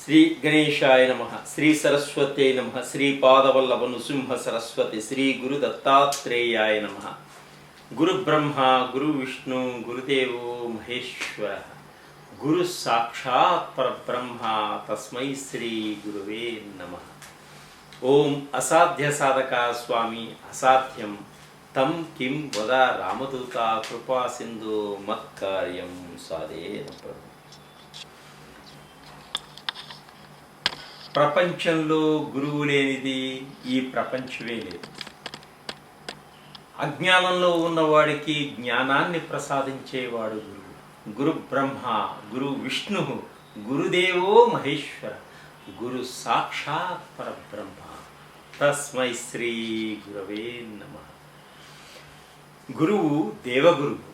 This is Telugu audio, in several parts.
శ్రీ గణేశాయ నమ శ్రీ సరస్వత్యై నమ శ్రీ పాదవల్లభ నృసింహ సరస్వతి శ్రీ గురు దత్తాత్రేయాయ నమ గురు బ్రహ్మ గురు విష్ణు గురుదేవో మహేశ్వర గురు సాక్షాత్ పరబ్రహ్మ తస్మై శ్రీ గురువే నమ ఓం అసాధ్య సాధక స్వామి అసాధ్యం తం కిం వద రామదూత కృపా సింధు మత్కార్యం సాధేన ప్రపంచంలో గురువు లేనిది ఈ ప్రపంచమే లేదు. అజ్ఞానంలో ఉన్నవాడికి జ్ఞానాన్ని ప్రసాదించేవాడు గురువు. గురు బ్రహ్మ గురు విష్ణు గురుదేవో మహేశ్వర గురు సాక్షాత్ పరబ్రహ్మ. తస్మై శ్రీ గురవే నమ. గురువు దేవగురువు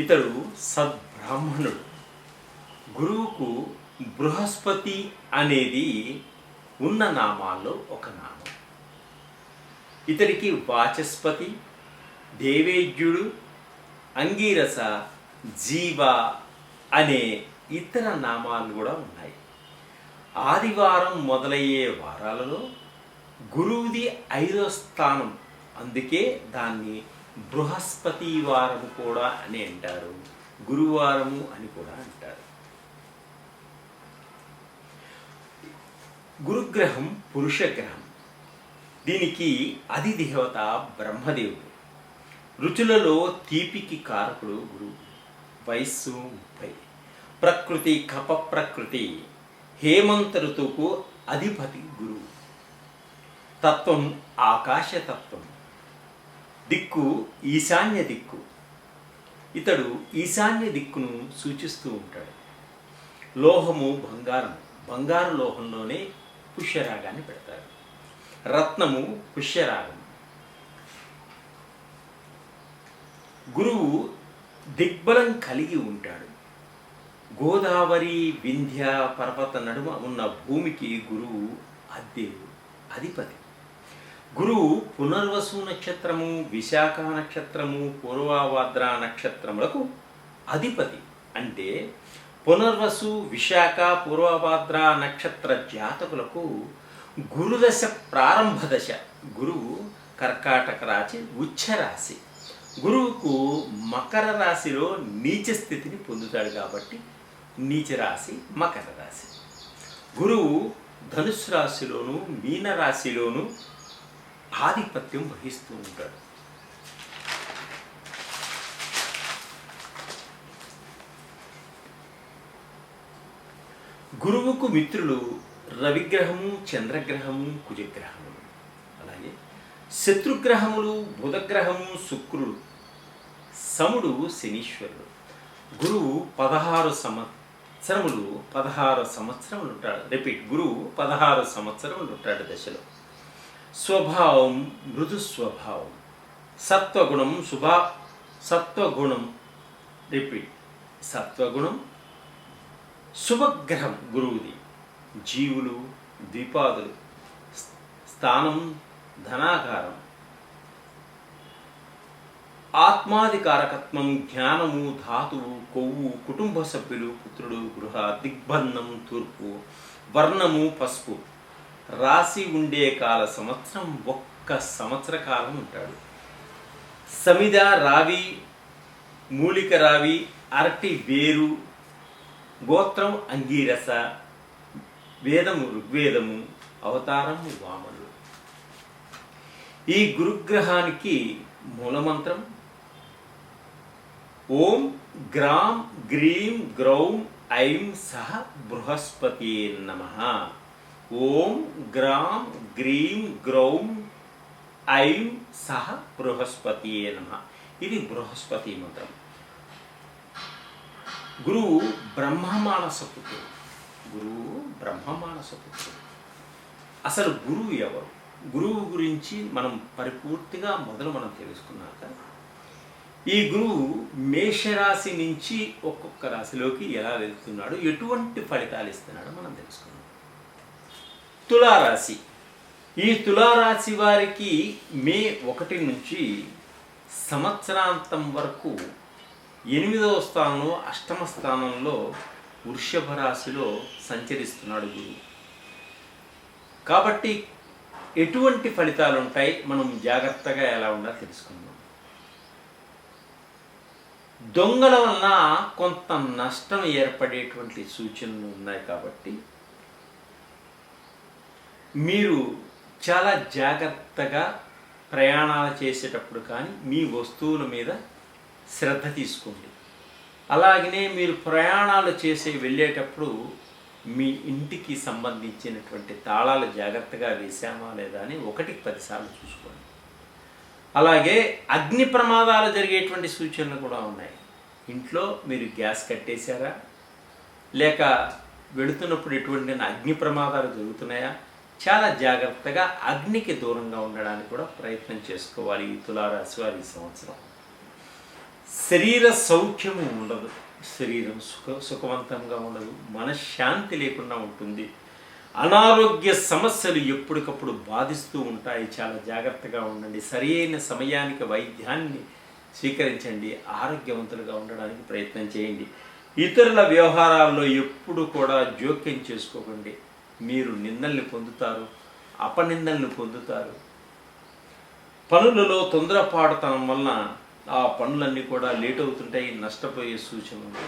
ఇతడు సద్బ్రాహ్మణుడు. గురువుకు బృహస్పతి అనేది ఉన్న నామాల్లో ఒక నామం. ఇతడికి వాచస్పతి దేవేద్యుడు అంగీరస జీవ అనే ఇతర నామాలు కూడా ఉన్నాయి. ఆదివారం మొదలయ్యే వారాలలో గురువుది ఐదో స్థానం. అందుకే దాన్ని బృహస్పతి వారం కూడా అని అంటారు. గురువారము అని కూడా అంటారు. గురుగ్రహం పురుషగ్రహం. దీనికి అధిదేవత బ్రహ్మదేవుడు. రుచులలో తీపికి కారకుడు గురువు వయస్సు ముప్పై. ప్రకృతి కప ప్రకృతి. హేమంత ఋతువుకు అధిపతి గురువు తత్వం ఆకాశతత్వం. దిక్కు ఈశాన్య దిక్కు. ఇతడు ఈశాన్య దిక్కును సూచిస్తూ ఉంటాడు. లోహము బంగారం. బంగారు లోహంలోనే పుష్యరాగాన్ని పెడతారు. రత్నము పుష్యరాగం. గురువు దిగ్బలం కలిగి ఉంటాడు. గోదావరి వింధ్య పర్వత నడుమ ఉన్న భూమికి గురువు అద్దెవు అధిపతి. గురువు పునర్వసు నక్షత్రము విశాఖ నక్షత్రము పూర్వాభాద్ర నక్షత్రములకు అధిపతి అంటే పునర్వసు విశాఖ పూర్వభాద్ర నక్షత్ర జాతకులకు గురుదశ ప్రారంభ దశ. గురువు కర్కాటక రాశి ఉచ్చ రాశి. గురువుకు మకర రాశిలో నీచ స్థితిని పొందుతాడు కాబట్టి నీచ రాశి మకర రాశి. గురువు ధనుసు రాశిలోను మీన రాశిలోను ఆధిపత్యం వహిస్తూ ఉంటాడు. గురువుకు మిత్రులు రవిగ్రహము చంద్రగ్రహము కుజగ్రహము. అలాగే శత్రుగ్రహములు బుధగ్రహము శుక్రుడు. సముడు శనీశ్వరుడు. గురువు పదహారు సంవత్సరములు పదహారు సంవత్సరములు ఉంటాడు. రిపీట్ గురువు పదహారు సంవత్సరములు ఉంటాడు దశలో. స్వభావం మృదు స్వభావం. సత్వగుణం శుభా సత్వగుణం. రిపీట్ సత్వగుణం శుభగ్రహం గురువుది. జీవులు ద్విపాదులు స్థానం ధనాకారం. ఆత్మాధికారకత్వం జ్ఞానము ధాతువు కొవ్వు కుటుంబ సభ్యులు పుత్రుడు గృహ దిగ్బంధం తూర్పు వర్ణము పసుపు. రాసి ఉండే కాల సంవత్సరం ఒక్క సంవత్సర కాలం ఉంటాడు. సమిద రావి మూలిక రావి అరటి వేరు గోత్రం అంగీరస వేదము ఋగ్వేదము అవతారము వామనుడు ఈ గురుగ్రహానికి మూలమంత్రం ఓం గ్రాం గ్రీం గ్రౌం ఐం సహ బృహస్పతి నమ. ఓం గ్రాం గ్రీం గ్రౌం ఐం సహ బృహస్పతి నమ. ఇది బృహస్పతి మంత్రం. గురువు బ్రహ్మమానస పుత్రుడు గురువు బ్రహ్మమానస పుత్రుడు అసలు గురువు ఎవరు? గురువు గురించి మనం పరిపూర్తిగా మొదలు మనం తెలుసుకున్నాక ఈ గురువు మేషరాశి నుంచి ఒక్కొక్క రాశిలోకి ఎలా వెళ్తున్నాడు ఎటువంటి ఫలితాలు ఇస్తున్నాడో మనం తెలుసుకున్నాం తులారాశి. ఈ తులారాశి వారికి మే ఒకటి నుంచి సంవత్సరాంతం వరకు ఎనిమిదవ స్థానంలో అష్టమ స్థానంలో వృషభ రాశిలో సంచరిస్తున్నాడు గురువు. కాబట్టి ఎటువంటి ఫలితాలు ఉంటాయి? మనం జాగ్రత్తగా ఎలా ఉండాలో తెలుసుకుందాం. దొంగల వలన కొంత నష్టం ఏర్పడేటువంటి సూచనలు ఉన్నాయి కాబట్టి మీరు చాలా జాగ్రత్తగా ప్రయాణాలు చేసేటప్పుడు కానీ మీ వస్తువుల మీద శ్రద్ధ తీసుకోండి అలాగనే మీరు ప్రయాణాలు చేసి వెళ్ళేటప్పుడు మీ ఇంటికి సంబంధించినటువంటి తాళాలు జాగ్రత్తగా వేసామా లేదా అని ఒకటికి పదిసార్లు చూసుకోండి. అలాగే అగ్ని ప్రమాదాలు జరిగేటువంటి సూచనలు కూడా ఉన్నాయి. ఇంట్లో మీరు గ్యాస్ కట్టేశారా? లేక వెళుతున్నప్పుడు ఎటువంటి అగ్ని ప్రమాదాలు జరుగుతున్నాయా? చాలా జాగ్రత్తగా అగ్నికి దూరంగా ఉండడానికి కూడా ప్రయత్నం చేసుకోవాలి ఈ తులారాశి వారి ఈ సంవత్సరం. శరీర సౌఖ్యము ఉండదు. శరీరం సుఖ సుఖవంతంగా ఉండదు. మనశ్శాంతి లేకుండా ఉంటుంది. అనారోగ్య సమస్యలు ఎప్పటికప్పుడు బాధిస్తూ ఉంటాయి. చాలా జాగ్రత్తగా ఉండండి. సరైన సమయానికి వైద్యాన్ని స్వీకరించండి. ఆరోగ్యవంతులుగా ఉండడానికి ప్రయత్నం చేయండి. ఇతరుల వ్యవహారాల్లో ఎప్పుడు కూడా జోక్యం చేసుకోకండి. మీరు నిందల్ని పొందుతారు అపనిందల్ని పొందుతారు. పనులలో తొందరపాటుతనం వలన ఆ పనులన్నీ కూడా లేట్ అవుతుంటాయి నష్టపోయే సూచన ఉంది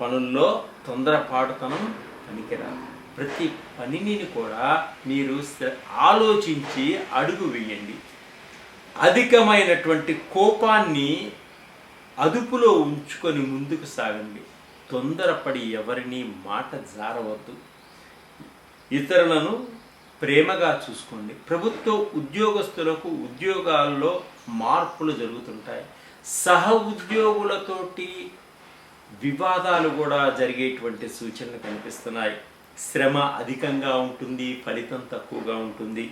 పనుల్లో తొందరపాటుతనం పనికిరాదు. ప్రతి పనిని కూడా మీరు ఆలోచించి అడుగు వేయండి. అధికమైనటువంటి కోపాన్ని అదుపులో ఉంచుకొని ముందుకు సాగండి. తొందరపడి ఎవరిని మాట జారవద్దు. ఇతరులను ప్రేమగా చూసుకోండి. ప్రభుత్వ ఉద్యోగస్తులకు ఉద్యోగాల్లో మార్పులు జరుగుతుంటాయి. సహ ఉద్యోగులతోటి వివాదాలు కూడా జరిగేటువంటి సూచనలు కనిపిస్తున్నాయి. శ్రమ అధికంగా ఉంటుంది ఫలితం తక్కువగా ఉంటుంది.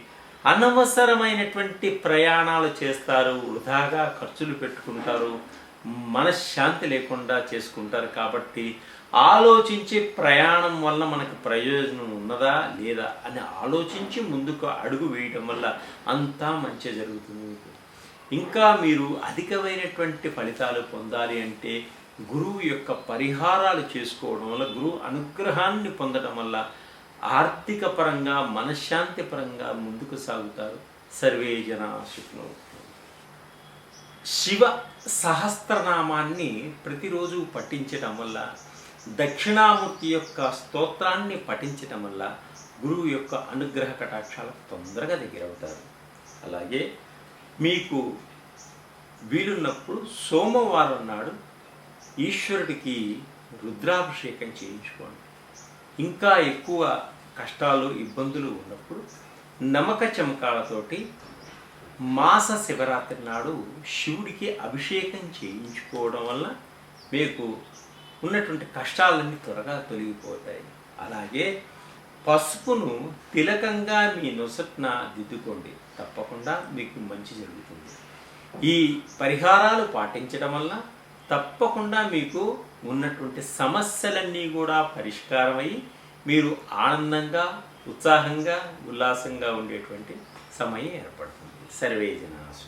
అనవసరమైనటువంటి ప్రయాణాలు చేస్తారు వృధాగా ఖర్చులు పెట్టుకుంటారు మనశ్శాంతి లేకుండా చేసుకుంటారు కాబట్టి ఆలోచించి ప్రయాణం వల్ల మనకు ప్రయోజనం ఉన్నదా లేదా అని ఆలోచించి ముందుకు అడుగు వేయటం వల్ల అంతా మంచి జరుగుతుంది. మీకు ఇంకా మీరు అధికమైనటువంటి ఫలితాలు పొందాలి అంటే గురువు యొక్క పరిహారాలు చేసుకోవడం వల్ల గురువు అనుగ్రహాన్ని పొందడం వల్ల ఆర్థిక పరంగా మనశ్శాంతి పరంగా ముందుకు సాగుతారు. సర్వే జన సుఖినో శివ సహస్రనామాన్ని ప్రతిరోజు పఠించడం వల్ల దక్షిణామూర్తి యొక్క స్తోత్రాన్ని పఠించటం వల్ల గురువు యొక్క అనుగ్రహ కటాక్షాలకు తొందరగా దగ్గరవుతారు. అలాగే మీకు వీలున్నప్పుడు సోమవారం నాడు ఈశ్వరుడికి రుద్రాభిషేకం చేయించుకోండి. ఇంకా ఎక్కువ కష్టాలు ఇబ్బందులు ఉన్నప్పుడు నమ్మక చమకాలతోటి మాస శివరాత్రి నాడు శివుడికి అభిషేకం చేయించుకోవడం వల్ల మీకు ఉన్నటువంటి కష్టాలన్నీ త్వరగా తొలగిపోతాయి. అలాగే పసుపును తిలకంగా మీ నొసట్న దిద్దుకోండి. తప్పకుండా మీకు మంచి జరుగుతుంది. ఈ పరిహారాలు పాటించడం వల్ల తప్పకుండా మీకు ఉన్నటువంటి సమస్యలన్నీ కూడా పరిష్కారమై మీరు ఆనందంగా ఉత్సాహంగా ఉల్లాసంగా ఉండేటువంటి సమయం ఏర్పడుతుంది. సర్వే జనాసు